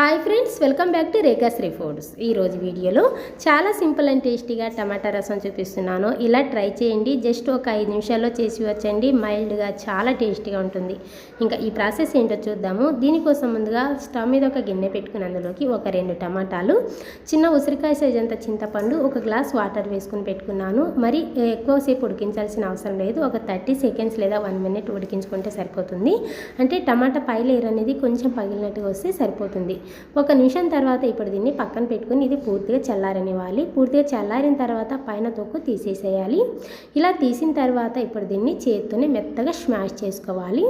Hi friends welcome back to Rekhasri foods. ఈరోజు వీడియోలో చాలా సింపుల్ అండ్ టేస్టీగా టమాటా రసం చూపిస్తున్నాను. ఇలా ట్రై చేయండి జస్ట్ ఒక ఐదు నిమిషాల్లో చేసి వచ్చండి మైల్డ్గా చాలా టేస్టీగా ఉంటుంది. ఇంకా ఈ ప్రాసెస్ ఏంటో చూద్దాము. దీనికోసం ముందుగా స్టవ్ మీద ఒక గిన్నె పెట్టుకుని అందులోకి ఒక రెండు టమాటాలు చిన్న ఉసిరికాయ సైజ్ అంత చింతపండు ఒక గ్లాస్ వాటర్ వేసుకుని పెట్టుకున్నాను. మరి ఎక్కువసేపు ఉడికించాల్సిన అవసరం లేదు. ఒక థర్టీ సెకండ్స్ లేదా వన్ మినిట్ ఉడికించుకుంటే సరిపోతుంది. అంటే టమాటా పై లేయర్ అనేది కొంచెం పగిలినట్టుగా వస్తే సరిపోతుంది. ఒక నిమిషం తర్వాత ఇప్పుడు దీన్ని పక్కన పెట్టుకుని ఇది పూర్తిగా చల్లారనివ్వాలి. పూర్తిగా చల్లారిన తర్వాత పైన తొక్కు తీసేసేయాలి. ఇలా తీసిన తర్వాత ఇప్పుడు దీన్ని చేత్తోనే మెత్తగా స్మాష్ చేసుకోవాలి.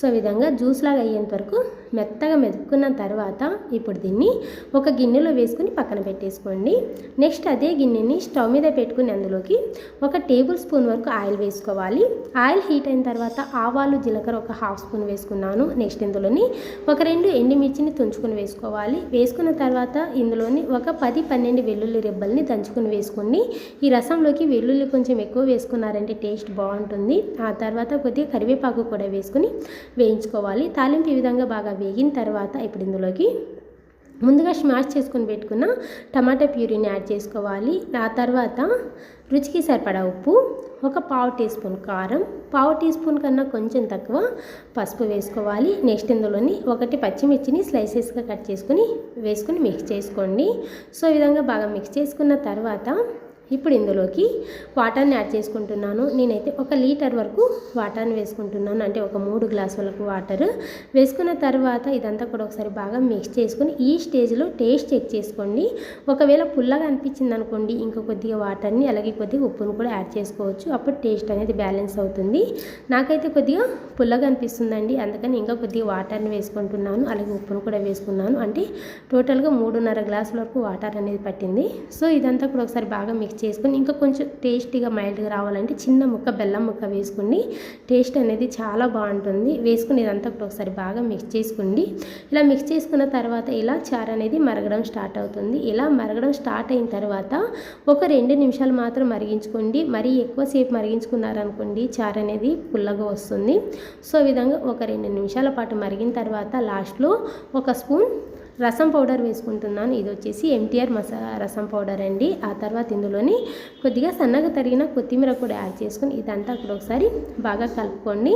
సో విధంగా జ్యూస్ లాగా అయ్యేంత వరకు మెత్తగా మెతుక్కున్న తర్వాత ఇప్పుడు దీన్ని ఒక గిన్నెలో వేసుకుని పక్కన పెట్టేసుకోండి. నెక్స్ట్ అదే గిన్నెని స్టవ్ మీద పెట్టుకుని అందులోకి ఒక టేబుల్ స్పూన్ వరకు ఆయిల్ వేసుకోవాలి. ఆయిల్ హీట్ అయిన తర్వాత ఆవాలు జీలకర్ర ఒక హాఫ్ స్పూన్ వేసుకున్నాను. నెక్స్ట్ ఇందులోని ఒక రెండు ఎండుమిర్చిని తుంచుకొని వేసుకోవాలి. వేసుకున్న తర్వాత ఇందులోని ఒక పది పన్నెండు వెల్లుల్లి రెబ్బల్ని దంచుకొని వేసుకోండి. ఈ రసంలోకి వెల్లుల్లి కొంచెం ఎక్కువ వేసుకున్నారంటే టేస్ట్ బాగుంటుంది. ఆ తర్వాత కొద్దిగా కరివేపాకు కూడా వేసుకుని వేయించుకోవాలి. తాలింపు ఈ విధంగా బాగా వేగిన తర్వాత ఇప్పుడు ఇందులోకి ముందుగా స్మాష్ చేసుకొని పెట్టుకున్న టమాటా ప్యూరీని యాడ్ చేసుకోవాలి. ఆ తర్వాత రుచికి సరిపడా ఉప్పు ఒక పావు టీ స్పూన్ కారం పావు టీ స్పూన్ కన్నా కొంచెం తక్కువ పసుపు వేసుకోవాలి. నెక్స్ట్ ఇందులోని ఒకటి పచ్చిమిర్చిని స్లైసెస్గా కట్ చేసుకుని వేసుకుని మిక్స్ చేసుకోండి. సో ఈ విధంగా బాగా మిక్స్ చేసుకున్న తర్వాత ఇప్పుడు ఇందులోకి వాటర్ని యాడ్ చేసుకుంటున్నాను. నేనైతే ఒక లీటర్ వరకు వాటర్ని వేసుకుంటున్నాను. అంటే ఒక మూడు గ్లాసులకు వాటర్. వేసుకున్న తర్వాత ఇదంతా కూడా ఒకసారి బాగా మిక్స్ చేసుకుని ఈ స్టేజ్లో టేస్ట్ చెక్ చేసుకోండి. ఒకవేళ పుల్లగా అనిపించింది అనుకోండి ఇంకా కొద్దిగా వాటర్ని అలాగే కొద్దిగా ఉప్పును కూడా యాడ్ చేసుకోవచ్చు. అప్పుడు టేస్ట్ అనేది బ్యాలెన్స్ అవుతుంది. నాకైతే కొద్దిగా పుల్లగా అనిపిస్తుందండి. అందుకని ఇంకా కొద్దిగా వాటర్ని వేసుకుంటున్నాను. అలాగే ఉప్పును కూడా వేసుకున్నాను. అంటే టోటల్గా మూడున్నర గ్లాసుల వరకు వాటర్ అనేది పట్టింది. సో ఇదంతా కూడా ఒకసారి బాగా మిక్స్ చేసుకొని ఇంకా కొంచెం టేస్టీగా మైల్డ్గా రావాలంటే చిన్న ముక్క బెల్లం ముక్క వేసుకోండి టేస్ట్ అనేది చాలా బాగుంటుంది. వేసుకుని ఇదంతా కూడా ఒకసారి బాగా మిక్స్ చేసుకోండి ఇలా మిక్స్ చేసుకున్న తర్వాత ఇలా చారు అనేది మరగడం స్టార్ట్ అవుతుంది. ఇలా మరగడం స్టార్ట్ అయిన తర్వాత ఒక రెండు నిమిషాలు మాత్రం మరిగించుకోండి. మరీ ఎక్కువసేపు మరిగించుకున్నారనుకోండి చారు అనేది పుల్లగా వస్తుంది. సో విధంగా ఒక రెండు నిమిషాల పాటు మరిగిన తర్వాత లాస్ట్లో ఒక స్పూన్ రసం పౌడర్ వేసుకుంటున్నాను. ఇది వచ్చేసి ఎంటీఆర్ మసాలా రసం పౌడర్ అండి. ఆ తర్వాత ఇందులోని కొద్దిగా సన్నగా తరిగిన కొత్తిమీర కూడా యాడ్ చేసుకుని ఇదంతా కూడా ఒకసారి బాగా కలుపుకోండి.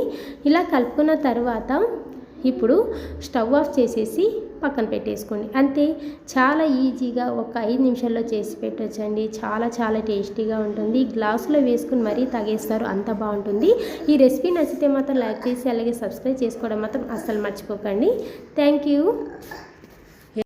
ఇలా కలుపుకున్న తర్వాత ఇప్పుడు స్టవ్ ఆఫ్ చేసేసి పక్కన పెట్టేసుకోండి. అంతే చాలా ఈజీగా ఒక ఐదు నిమిషాల్లో చేసి పెట్టొచ్చండి. చాలా చాలా టేస్టీగా ఉంటుంది. గ్లాసులో వేసుకుని మరీ తాగేస్తారు అంత బాగుంటుంది. ఈ రెసిపీ నచ్చితే మాత్రం లైక్ చేసి అలాగే సబ్స్క్రైబ్ చేసుకోవడం మాత్రం అస్సలు మర్చిపోకండి. Thank you.